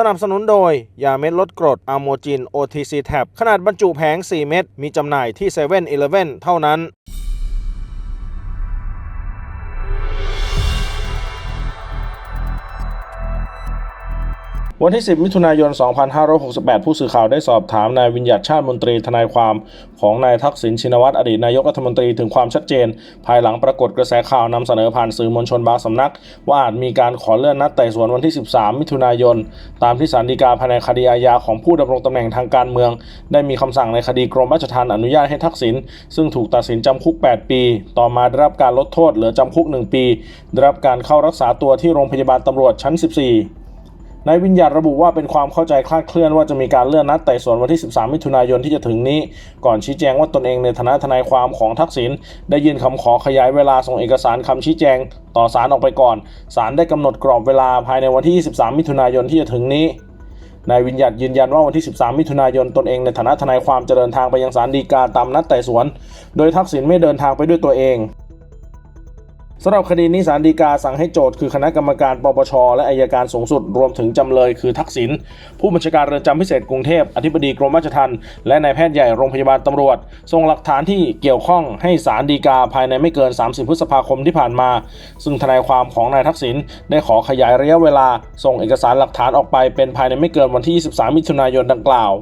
สนับสนุนโดย ยาเม็ดลดกรดอะโมจิน OTC Tab ขนาดบรรจุแผง 4 เม็ดมีจำหน่ายที่7 e เ e ่ e อเท่านั้น วันที่ 10 มิถุนายน 2568 ผู้สื่อข่าวได้สอบถามนายวิญญัติชาติมนตรีทนายความของนายทักษิณชินวัตรอดีตนายกรัฐมนตรีถึงความชัดเจน ภายหลังปรากฏกระแสข่าวนำเสนอผ่านสื่อมวลชนบางสำนัก ว่าอาจมีการขอเลื่อนนัดไต่สวนวันที่ 13 มิถุนายน ตามที่ศาลฎีกาภายในคดีอาญาของผู้ดำรงตำแหน่งทางการเมือง ได้มีคำสั่งในคดีกรมราชทัณฑ์อนุญาตให้ทักษิณซึ่งถูกตัดสินจำคุก 8 ปี ต่อมาได้รับการลดโทษเหลือจำคุก 1 ปีได้รับการเข้ารักษาตัวที่โรงพยาบาลตำรวจชั้น 14 นายวิญญาณระบุว่าเป็นความเข้าใจคลาดเคลื่อนว่าจะมีการเลื่อนนัดไต่สวนวันที่ 13 มิถุนายนที่จะถึงนี้ ก่อนชี้แจงว่าตนเองในฐานะทนายความของทักษิณได้ยื่นคำขอขยายเวลาส่งเอกสารคำชี้แจง ต่อศาลออกไปก่อนศาลได้กำหนดกรอบเวลาภายในวันที่ 23 มิถุนายนที่จะถึงนี้นายวิญญาณยืนยันว่าวันที่ 13 มิถุนายนตนเองในฐานะทนายความจะเดินทางไปยังศาลฎีกาตามนัดไต่สวน โดยทักษิณไม่เดินทางไปด้วยตัวเอง สำหรับคดีนี้ศาลฎีกาสั่งให้โจทย์คือคณะกรรมการปปช และอายการสูงสุด รวมถึงจำเลยคือทักษิณผู้บัญชาการเรือนจำพิเศษกรุงเทพอธิบดีกรมราชทัณฑ์และนายแพทย์ใหญ่โรงพยาบาลตำรวจ ส่งหลักฐานที่เกี่ยวข้องให้ศาลฎีกาภายในไม่เกิน 30 พฤษภาคมที่ผ่านมา ซึ่งทนายความของนายทักษิณได้ขอขยายระยะเวลา ส่งเอกสารหลักฐานออกไปเป็นภายในไม่เกินวันที่ 23 มิถุนายนดังกล่าว